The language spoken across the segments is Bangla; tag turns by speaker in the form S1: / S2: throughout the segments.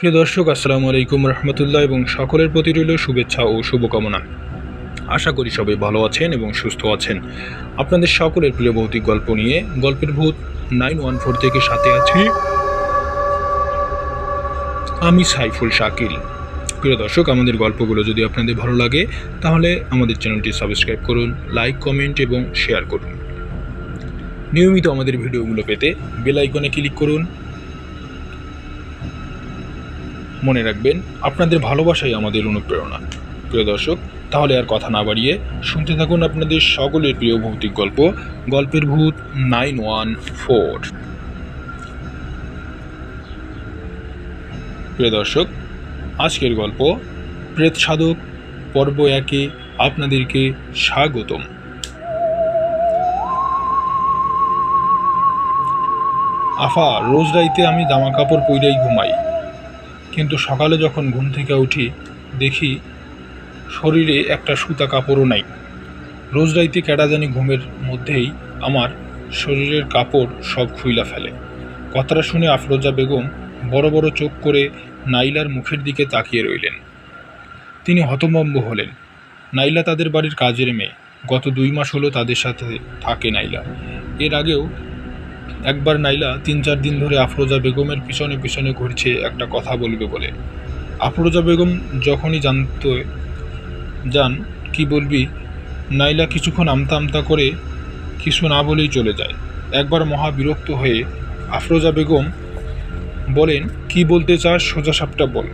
S1: প্রিয় দর্শক, আসসালামু আলাইকুম রহমতুল্লাহ এবং সকলের প্রতি রইল শুভেচ্ছা ও শুভকামনা। আশা করি সবাই ভালো আছেন এবং সুস্থ আছেন। আপনাদের সকলের প্রিয় ভৌতিক গল্প নিয়ে গল্পের ভূত নাইন ওয়ান ফোর থেকে সাথে আছি আমি সাইফুল শাকিল। প্রিয় দর্শক, আমাদের গল্পগুলো যদি আপনাদের ভালো লাগে, তাহলে আমাদের চ্যানেলটি সাবস্ক্রাইব করুন, লাইক, কমেন্ট এবং শেয়ার করুন। নিয়মিত আমাদের ভিডিওগুলো পেতে বেল আইকনে ক্লিক করুন মনে রাখবেন, আপনাদের ভালোবাসাই আমাদের অনুপ্রেরণা। প্রিয় দর্শক, তাহলে আর কথা না বাড়িয়ে শুনতে থাকুন আপনাদের সকলের প্রিয় ভৌতিক গল্প, গল্পের ভূত নাইন ওয়ান ফোর। প্রিয় দর্শক, আজকের গল্প প্রেত সাধক, পর্ব একে আপনাদেরকে স্বাগতম। আফা, রোজ রাইতে আমি জামা কাপড় পইরাই ঘুমাই। কিন্তু সকালে যখন ঘুম থেকে উঠি, দেখি শরীরে একটা সুতা কাপড়ও নাই। রোজ রাইতে কেডা জানি ঘুমের মধ্যেই আমার শরীরের কাপড় সব খুইলা ফেলে। কথাটা শুনে আফরোজা বেগম বড় বড় চোখ করে নাইলার মুখের দিকে তাকিয়ে রইলেন। তিনি হতমম্ব হলেন। নাইলা তাদের বাড়ির কাজের মেয়ে। গত দুই মাস হলো তাদের সাথে থাকে নাইলা। এর আগেও একবার নাইলা তিন চার দিন ধরে আফরোজা বেগমের পিছনে পিছনে ঘুরছে একটা কথা বলবে বলে। আফরোজা বেগম যখনই জানতো, যান, কি বলবি? নাইলা কিছুক্ষণ আমতা আমতা করে কিছু না বলেই চলে যায়। একবার মহা বিরক্ত হয়ে আফরোজা বেগম বলেন, কি বলতে চাস? সোজা সাপটা বল।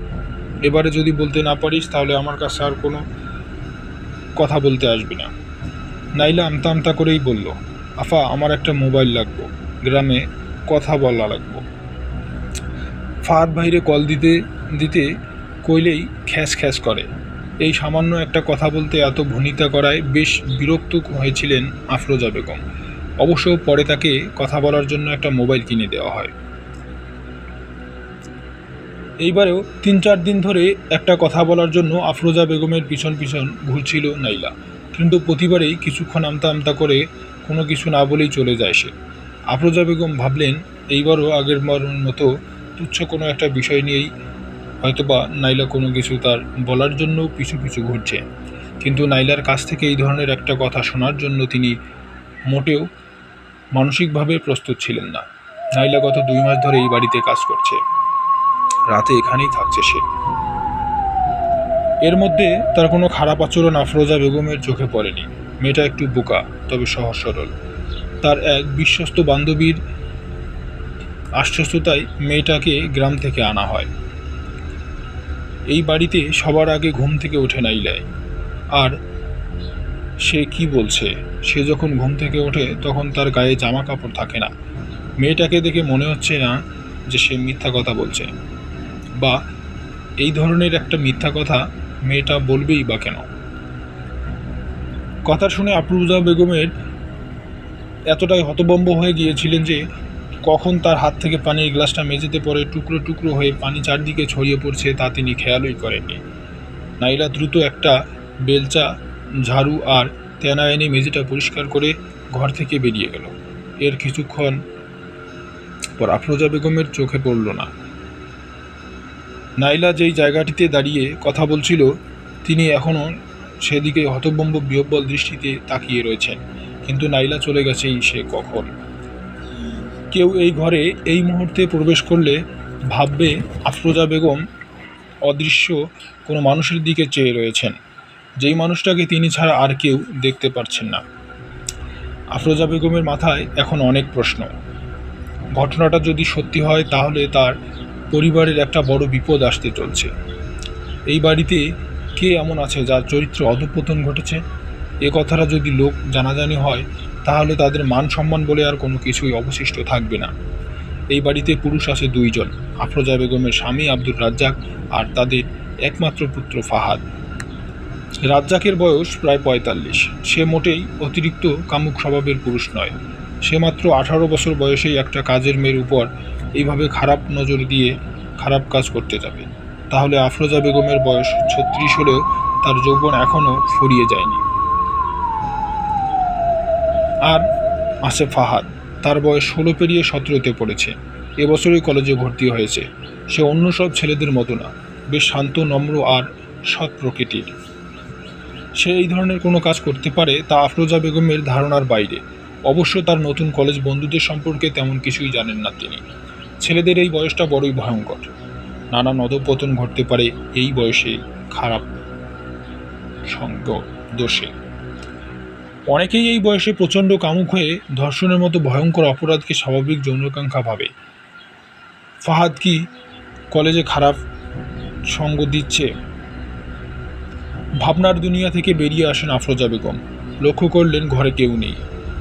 S1: এবারে যদি বলতে না পারিস, তাহলে আমার কাছে আর কোনো কথা বলতে আসবি না। নাইলা আমতা আমতা করেই বলল, আফা, আমার একটা মোবাইল লাগবো। গ্রামে কথা বলা লাগবো। ফাহাদ ভাইরে কল দিতে দিতে কইলেই খ্যাস খ্যাস করে। এই সামান্য একটা কথা বলতে এত ভনিতা করায় বেশ বিরক্ত হয়েছিলেন আফরোজা বেগম। অবশ্য পরে তাকে কথা বলার জন্য একটা মোবাইল কিনে দেওয়া হয়। এইবারেও তিন চার দিন ধরে একটা কথা বলার জন্য আফরোজা বেগমের পিছন পিছন ঘুরছিল নাইলা। কিন্তু প্রতিবারেই কিছুক্ষণ আমতা আমতা করে কোনো কিছু না বলেই চলে যায় সে। আফরোজা বেগম ভাবলেন, এইবারও আগের বারের মতো তুচ্ছ কোনো একটা বিষয় নিয়েই হয়তোবা নাইলা কোনো কিছু তার বলার জন্য পিছু পিছু ঘুরছে। কিন্তু নাইলার কাছ থেকে এই ধরনের একটা কথা শোনার জন্য তিনি মোটেও মানসিকভাবে প্রস্তুত ছিলেন না। নাইলা গত দুই মাস ধরে এই বাড়িতে কাজ করছে। রাতে এখানেই থাকছে সে। এর মধ্যে তার কোনো খারাপ আচরণ আফরোজা বেগমের চোখে পড়েনি। মেয়েটা একটু বোকা, তবে সহজ সরল। তার এক বিশ্বস্ত বান্ধবীর আশ্বস্ততায় মেয়েটাকে গ্রাম থেকে আনা হয়। এই বাড়িতে সবার আগে ঘুম থেকে ওঠে নাইলায় আর সে কি বলছে? সে যখন ঘুম থেকে ওঠে, তখন তার গায়ে জামা কাপড় থাকে না। মেয়েটাকে দেখে মনে হচ্ছে না যে সে মিথ্যা কথা বলছে। বা এই ধরনের একটা মিথ্যা কথা মেয়েটা বলবেই বা কেন? কথা শুনে আফরুজা বেগমের এতটাই হতবম্ব হয়ে গিয়েছিলেন যে কখন তার হাত থেকে পানির গ্লাসটা মেঝেতে পড়ে টুকরো টুকরো হয়ে পানি চারদিকে ছড়িয়ে পড়ছে তা তিনি খেয়ালই করেননি। নাইলা দ্রুত একটা বেলচা, ঝাড়ু আর তেনা এনে মেঝেটা পরিষ্কার করে ঘর থেকে বেরিয়ে গেল। এর কিছুক্ষণ পর আফরোজা বেগমের চোখে পড়ল না। নাইলা যেই জায়গাটিতে দাঁড়িয়ে কথা বলছিল, তিনি এখনও সেদিকে হতবম্ব বিহব্বল দৃষ্টিতে তাকিয়ে রয়েছেন। কিন্তু নাইলা চলে গেছেই সে কখন? কেউ এই ঘরে এই মুহূর্তে প্রবেশ করলে ভাববে আফরোজা বেগম অদৃশ্য কোনো মানুষের দিকে চেয়ে রয়েছেন। যেই মানুষটাকে তিনি ছাড়া আর কেউ দেখতে পারছেন না। আফরোজা বেগমের মাথায় এখন অনেক প্রশ্ন। ঘটনাটা যদি সত্যি হয়, তাহলে তার পরিবারের একটা বড় বিপদ আসতে চলছে। এই বাড়িতে কে এমন আছে যার চরিত্র অধপতন ঘটেছে? এ কথাটা যদি লোক জানাজানি হয়, তাহলে তাদের মান সম্মান বলে আর কোনো কিছুই অবশিষ্ট থাকবে না। এই বাড়িতে পুরুষ আছে দুইজন, আফরোজা বেগমের স্বামী আব্দুল রাজ্জাক আর তাদের একমাত্র পুত্র ফাহাদ। রাজ্জাকের বয়স প্রায় পঁয়তাল্লিশ। সে মোটেই অতিরিক্ত কামুক স্বভাবের পুরুষ নয়। সে মাত্র আঠারো বছর বয়সেই একটা কাজের মেয়ের উপর এইভাবে খারাপ নজর দিয়ে খারাপ কাজ করতে যাবে। তাহলে আফরোজা বেগমের বয়স ছত্রিশ হলেও তার যৌবন এখনও ফুরিয়ে যায়নি। আর আছে ফাহাদ। তার বয়স ষোলো পেরিয়ে সতেরোতে পড়েছে। এবছরই কলেজে ভর্তি হয়েছে। সে অন্য সব ছেলেদের মতো না, বেশ শান্ত, নম্র আর সৎ প্রকৃতির। সে এই ধরনের কোনো কাজ করতে পারে তা আফরোজা বেগমের ধারণার বাইরে। অবশ্য তার নতুন কলেজ বন্ধুদের সম্পর্কে তেমন কিছুই জানেন না তিনি। ছেলেদের এই বয়সটা বড়ই ভয়ঙ্কর। নানা নদপতন ঘটতে পারে এই বয়সে খারাপ সঙ্গ দোষে। অনেকেই এই বয়সে প্রচণ্ড কামুক হয়ে ধর্ষণের মতো ভয়ঙ্কর অপরাধকে স্বাভাবিক যৌনকাঙ্ক্ষা ভাবে। ফাহাদ কি কলেজে খারাপ সঙ্গ দিচ্ছে? ভাবনার দুনিয়া থেকে বেরিয়ে আসেন আফরোজা বেগম। লক্ষ্য করলেন ঘরে কেউ নেই।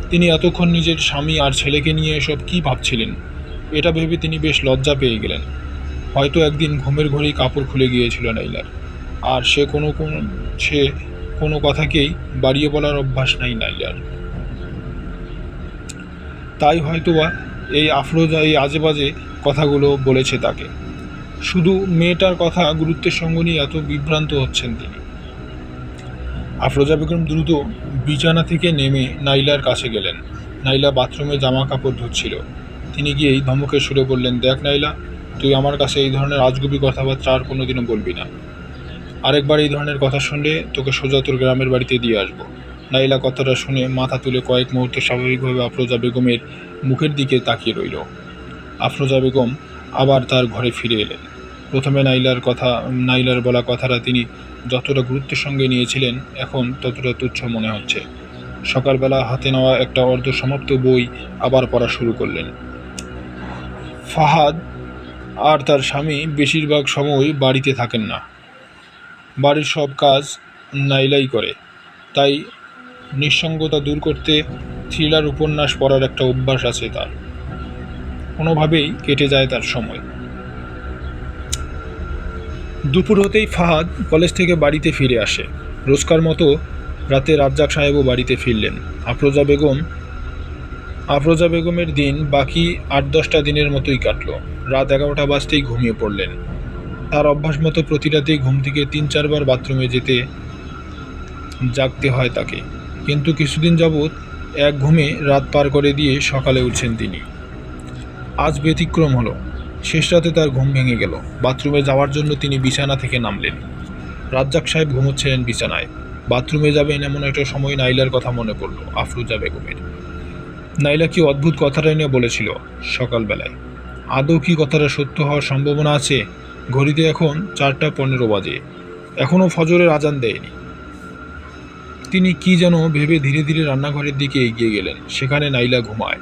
S1: তিনি এতক্ষণ নিজের স্বামী আর ছেলেকে নিয়ে এসব কী ভাবছিলেন? এটা ভেবে তিনি বেশ লজ্জা পেয়ে গেলেন। হয়তো একদিন ঘুমের ঘরেই কাপড় খুলে গিয়েছিল নাইলার। আর সে কোনো কোনো সে কোনো কথাকেই বাড়িয়ে বলার অভ্যাস নাই নাইলার। তাই হয়তোবা এই আফরোজা, এই আজে বাজে কথাগুলো বলেছে তাকে। শুধু মেয়েটার কথা গুরুত্বের সঙ্গে নিয়ে এত বিভ্রান্ত হচ্ছেন তিনি। আফরোজা বেগম দ্রুত বিছানা থেকে নেমে নাইলার কাছে গেলেন। নাইলা বাথরুমে জামা কাপড় ধুচ্ছিল। তিনি গিয়েই ধমকের সুরে বললেন, দেখ নাইলা, তুই আমার কাছে এই ধরনের আজগুবি কথাবার্তা আর কোনোদিনও বলবি না। আরেকবার এই ধরনের কথা শুনলে তোকে সোজা তোর গ্রামের বাড়িতে দিয়ে আসব। নাইলা কথাটা শুনে মাথা তুলে কয়েক মুহূর্ত স্বাভাবিকভাবে আফরোজা বেগমের মুখের দিকে তাকিয়ে রইল। আফরোজা বেগম আবার তার ঘরে ফিরে এলেন। প্রথমে নাইলার কথা, নাইলার বলা কথাটা তিনি যতটা গুরুত্বের সঙ্গে নিয়েছিলেন, এখন ততটা তুচ্ছ মনে হচ্ছে। সকালবেলা হাতে নেওয়া একটা অর্ধ সমাপ্ত বই আবার পড়া শুরু করলেন। ফাহাদ আর তার স্বামী বেশিরভাগ সময় বাড়িতে থাকেন না। বাড়ির সব কাজ নাইলাই করে। তাই নিঃসঙ্গতা দূর করতে থ্রিলার উপন্যাস পড়ার একটা অভ্যাস আছে তার। কোনোভাবেই কেটে যায় তার সময়। দুপুর হতেই ফাহাদ কলেজ থেকে বাড়িতে ফিরে আসে। রোজকার মতো রাতে রাজ্জাক সাহেবও বাড়িতে ফিরলেন। আফরোজা বেগম, আফরোজা বেগমের দিন বাকি আট দশটা দিনের মতোই কাটল। রাত এগারোটা বাজতেই ঘুমিয়ে পড়লেন। তার অভ্যাস মতো প্রতি রাতেই ঘুম থেকে তিন, চারবার বাথরুমে যেতে জাগতে হয় তাকে। কিন্তু কিছুদিন যাবৎ এক ঘুমে রাত পার করে দিয়ে সকালে উঠছেন তিনি। আজ ব্যতিক্রম হলো। শেষ রাতে তার ঘুম ভেঙে গেল। বাথরুমে যাওয়ার জন্য তিনি বিছানা থেকে নামলেন। রাজ্জাক সাহেব ঘুমোচ্ছিলেন বিছানায়। বাথরুমে যাবেন এমন একটা সময় নাইলার কথা মনে পড়ল, আফরুজা বেগমের। নাইলা কি অদ্ভুত কথাটা নিয়ে বলেছিল সকালবেলায়? আদৌ কি কথাটা সত্য হওয়ার সম্ভাবনা আছে? ঘড়িতে এখন চারটা পনেরো বাজে। এখনও ফজরের আজান দেয়নি। তিনি কি যেন ভেবে ধীরে ধীরে রান্নাঘরের দিকে এগিয়ে গেলেন। সেখানে নাইলা ঘুমায়।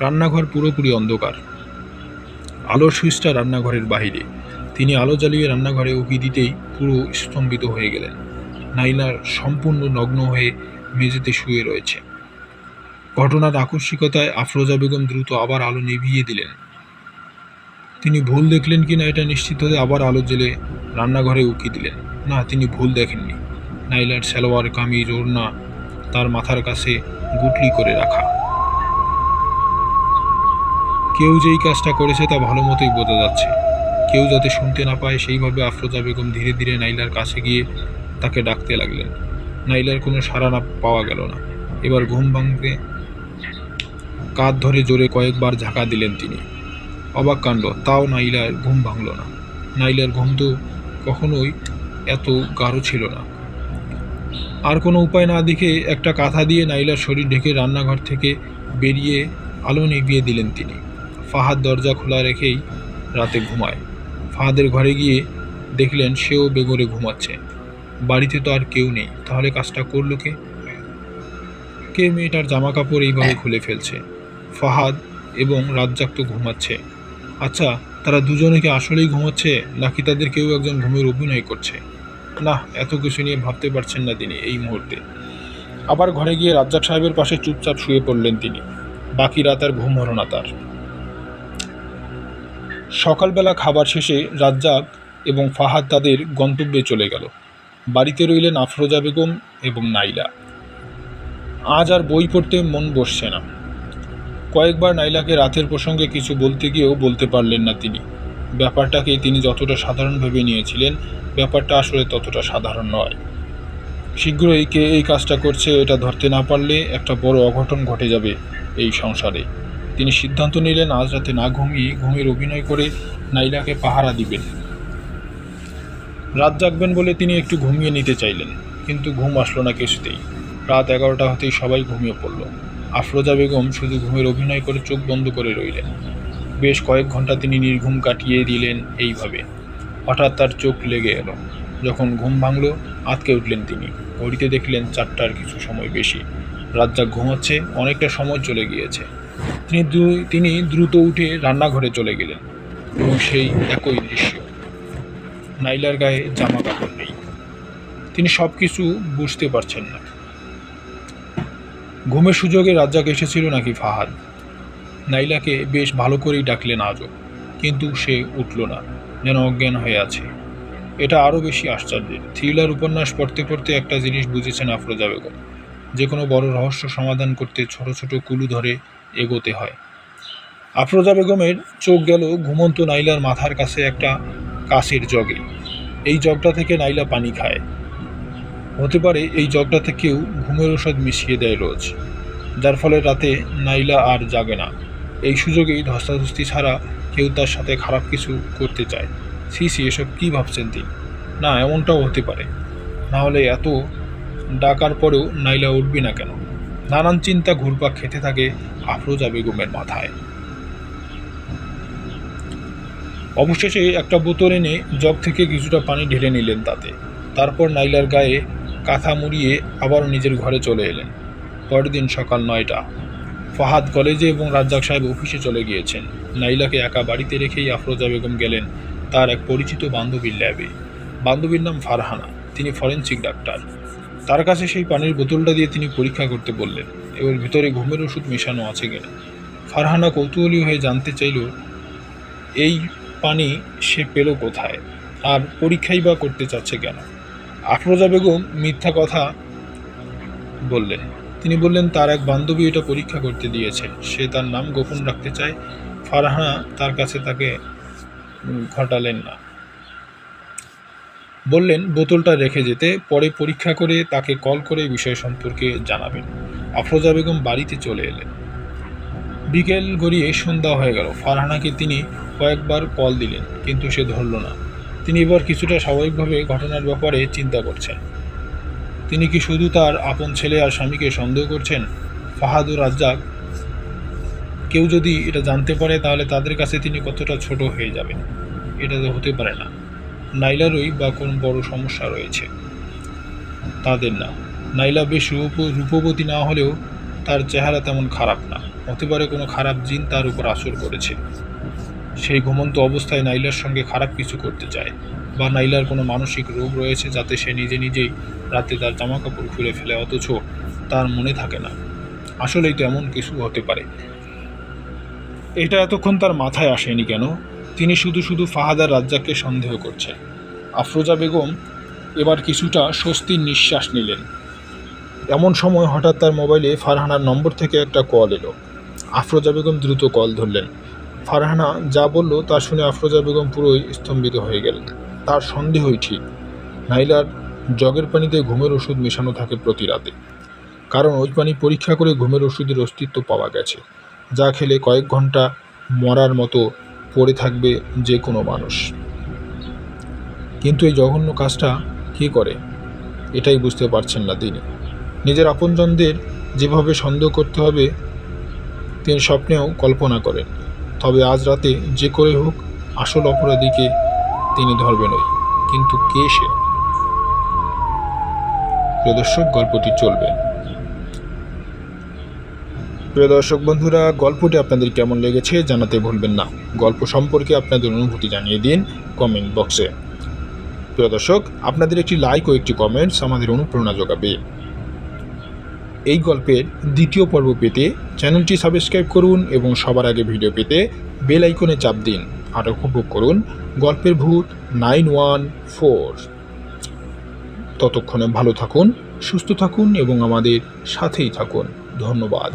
S1: রান্নাঘর পুরোপুরি অন্ধকার। আলোর সুইচটা রান্নাঘরের বাইরে তিনি আলো জ্বালিয়ে রান্নাঘরে উকি দিতেই পুরো স্তম্ভিত হয়ে গেলেন। নাইলার সম্পূর্ণ নগ্ন হয়ে মেঝেতে শুয়ে রয়েছে। ঘটনার আকস্মিকতায় আফরোজা বেগম দ্রুত আবার আলো নিভিয়ে দিলেন। তিনি ভুল দেখলেন কিনা এটা নিশ্চিত হতে আবার আলো জ্বেলে রান্নাঘরে উকি দিলেন। না, তিনি ভুল দেখেননি। নাইলার সালোয়ার, কামিজ, ওড়না তার মাথার কাছে গুটলি করে রাখা। কেউ যেই কাজটা করেছে তা ভালো মতোই বোঝা যাচ্ছে। কেউ যাতে শুনতে না পায় সেইভাবে আফরোজা বেগম ধীরে ধীরে নাইলার কাছে গিয়ে তাকে ডাকতে লাগলেন। নাইলার কোনো সাড়া না পাওয়া গেল না। এবার ঘুম ভাঙতে কাঁধ ধরে জোরে কয়েকবার ঝাঁকা দিলেন তিনি। অবাক কাণ্ড। তাও নাইলার ঘুম ভাঙল না। নাইলার ঘুম তো কখনোই এত গাঢ় ছিল না। আর কোনো উপায় না দেখে একটা কাঁথা দিয়ে নাইলার শরীর ঢেকে রান্নাঘর থেকে বেরিয়ে আলো নিভিয়ে দিলেন তিনি। ফাহাদ দরজা খোলা রেখেই রাতে ঘুমায়। ফাহাদের ঘরে গিয়ে দেখলেন সেও বেগরে ঘুমাচ্ছে। বাড়িতে তো আর কেউ নেই। তাহলে কাজটা করল কে? কে মেয়েটার জামা কাপড় এইভাবে খুলে ফেলছে? ফাহাদ এবং রাজ্জাক তো ঘুমাচ্ছে। আচ্ছা তারা দুজনে কি আসলেই ঘুমাচ্ছে, নাকি তাদের কেউ একজন ঘুমের অভিনয় করছে? না, এত কিছু নিয়ে ভাবতে পারছেন না তিনি এই মুহূর্তে। আবার ঘরে গিয়ে রাজ্জাক সাহেবের পাশে চুপচাপ শুয়ে পড়লেন তিনি। বাকি রাত আর ঘুম হলো না তার। সকালবেলা খাবার শেষে রাজ্জাক এবং ফাহাদ তাদের গন্তব্যে চলে গেল। বাড়িতে রইলেন আফরোজা বেগম এবং নাইলা। আজ আর বই পড়তে মন বসছে না। কয়েকবার নাইলাকে রাতের প্রসঙ্গে কিছু বলতে গিয়েও বলতে পারলেন না তিনি। ব্যাপারটাকে তিনি যতটা সাধারণ ভেবে নিয়েছিলেন, ব্যাপারটা আসলে ততটা সাধারণ নয়। শীঘ্রই কে এই কাজটা করছে এটা ধরতে না পারলে একটা বড় অঘটন ঘটে যাবে এই সংসারে। তিনি সিদ্ধান্ত নিলেন আজ রাতে না ঘুমিয়ে ঘুমের অভিনয় করে নাইলাকে পাহারা দিবেন। রাত জাগবেন বলে তিনি একটু ঘুমিয়ে নিতে চাইলেন, কিন্তু ঘুম আসলো না কিছুতেই। রাত এগারোটা হতেই সবাই ঘুমিয়ে পড়ল। আফরোজা বেগম শুধু ঘুমের অভিনয় করে চোখ বন্ধ করে রইলেন। বেশ কয়েক ঘণ্টা তিনি নির্ঘুম কাটিয়ে দিলেন এইভাবে। হঠাৎ তার চোখ লেগে এলো। যখন ঘুম ভাঙল, আতকে উঠলেন তিনি। ঘড়িতে দেখলেন চারটার কিছু সময় বেশি। রাজ্জাক ঘুমাচ্ছে, অনেকটা সময় চলে গিয়েছে। তিনি তিনি দ্রুত উঠে রান্নাঘরে চলে গেলেন এবং সেই একই দৃশ্য। নাইলার গায়ে জামা কাপড় নেই। তিনি সব কিছু বুঝতে পারছেন না। ঘুমের সুযোগে রাজ্জাক এসেছিল নাকি ফাহাদ? নাইলাকে বেশ ভালো করেই ডাকলেন আজও, কিন্তু সে উঠল না, যেন অজ্ঞান হয়ে আছে। এটা আরও বেশি আশ্চর্যের। থ্রিলার উপন্যাস পড়তে পড়তে একটা জিনিস বুঝেছেন আফরোজা বেগম। যে কোনো বড় রহস্য সমাধান করতে ছোট ছোট কুলু ধরে এগোতে হয়। আফরোজা বেগমের চোখ গেল ঘুমন্ত নাইলার মাথার কাছে একটা কাছের জগে। এই জগটা থেকে নাইলা পানি খায়। হতে পারে এই জগটা থেকেও ঘুমের ওষুধ মিশিয়ে দেয় রোজ। যার ফলে রাতে নাইলা আর জাগে না। এই সুযোগেই ধস্তাধস্তি ছাড়া কেউ তার সাথে খারাপ কিছু করতে চায়। সি সি এসব কী ভাবছেন তিনি? না, এমনটাও হতে পারে। না হলে এত ডাকার পরেও নাইলা উঠবি না কেন? নানান চিন্তা ঘুরপাক খেতে থাকে আফরোজা বেগমের মাথায়। অবশেষে একটা বোতল এনে জগ থেকে কিছুটা পানি ঢেলে নিলেন তাতে। তারপর নাইলার গায়ে কাঁথা মুড়িয়ে আবারও নিজের ঘরে চলে এলেন। পরের দিন সকাল নয়টা। ফাহাদ কলেজে এবং রাজ্জাক সাহেব অফিসে চলে গিয়েছেন। নাইলাকে একা বাড়িতে রেখেই আফরোজা বেগম গেলেন তার এক পরিচিত বান্ধবীর ল্যাবে। বান্ধবীর নাম ফারহানা। তিনি ফরেন্সিক ডাক্তার। তার কাছে সেই পানির বোতলটা দিয়ে তিনি পরীক্ষা করতে বললেন। এবার ভিতরে ঘুমের ওষুধ মেশানো আছে কিনা। ফারহানা কৌতূহলী হয়ে জানতে চাইল, এই পানি সে পেল কোথায়? আর পরীক্ষাই বা করতে চাচ্ছে কেন? আফরোজা বেগম মিথ্যা কথা বললেন। তিনি বললেন, তার এক বান্ধবী এটা পরীক্ষা করতে দিয়েছে। সে তার নাম গোপন রাখতে চায়। ফারহানা তার কাছে তাকে ঘটালেন না। বললেন, বোতলটা রেখে যেতে, পরে পরীক্ষা করে তাকে কল করে বিষয় সম্পর্কে জানাবেন। আফরোজা বেগম বাড়িতে চলে এলেন। বিকেল গড়িয়ে সন্ধ্যা হয়ে গেল। ফারহানাকে তিনি কয়েকবার কল দিলেন, কিন্তু সে ধরল না। তিনি এবার কিছুটা স্বাভাবিকভাবে ঘটনার ব্যাপারে চিন্তা করছেন। তিনি কি শুধু তার আপন ছেলে আর স্বামীকে সন্দেহ করছেন? ফাহাদুর রাজ্জাক? কেউ যদি এটা জানতে পারে, তাহলে তাদের কাছে তিনি কতটা ছোট হয়ে যাবেন? এটা তো হতে পারে না। নাইলারই বা কোনো বড় সমস্যা রয়েছে। তাদের না। নাইলা বেশ রূপ, রূপবতী না হলেও তার চেহারা তেমন খারাপ না। হতে পারে কোনো খারাপ জিন তার উপর আসর করেছে। সেই ঘুমন্ত অবস্থায় নাইলার সঙ্গে খারাপ কিছু করতে চায় বা নাইলার কোনো মানসিক রোগ রয়েছে যাতে সে নিজে নিজেই রাতে তার জামা কাপড় খুলে ফেলে, অথচ তার মনে থাকে না। আসলেই তো এমন কিছু হতে পারে। এটা এতক্ষণ তার মাথায় আসেনি কেন? তিনি শুধু শুধু ফাহাদার রাজ্জাককে সন্দেহ করছেন। আফরোজা বেগম এবার কিছুটা স্বস্তির নিঃশ্বাস নিলেন। এমন সময় হঠাৎ তার মোবাইলে ফারহানার নম্বর থেকে একটা কল এলো। আফরোজা বেগম দ্রুত কল ধরলেন। ফারহানা যা বলল তা শুনে আফরোজা বেগম পুরোই স্তম্ভিত হয়ে গেলেন। তার সন্দেহই ঠিক। নাইলার জগের পানিতে ঘুমের ওষুধ মেশানো থাকে প্রতি রাতে। কারণ ওই পানি পরীক্ষা করে ঘুমের ওষুধের অস্তিত্ব পাওয়া গেছে, যা খেলে কয়েক ঘণ্টা মরার মতো পড়ে থাকবে যে কোনো মানুষ। কিন্তু এই জঘন্য কাজটা কে করে? এটাই বুঝতে পারছেন না তিনি। নিজের আপনজনদের যেভাবে সন্দেহ করতে হবে, তিনি স্বপ্নেও কল্পনা করেন। তবে আজ রাতে যে করে হোক আসল অপরাধীকে তিনি ধরবেনই কিন্তু কে সে? প্রিয় দর্শক, গল্পটি চলবে। প্রিয় দর্শক বন্ধুরা, গল্পটি আপনাদের কেমন লেগেছে জানাতে ভুলবেন না। গল্প সম্পর্কে আপনাদের অনুভূতি জানিয়ে দিন কমেন্ট বক্সে। প্রিয় দর্শক, আপনাদের একটি লাইক ও একটি কমেন্টস আমাদের অনুপ্রেরণা যোগাবে। এই গল্পের দ্বিতীয় পর্ব পেতে চ্যানেলটি সাবস্ক্রাইব করুন এবং সবার আগে ভিডিও পেতে বেল আইকনে চাপ দিন। আর উপভোগ করুন গল্পের ভূত নাইন ওয়ান ফোর। ততক্ষণে ভালো থাকুন, সুস্থ থাকুন এবং আমাদের সাথেই থাকুন। ধন্যবাদ।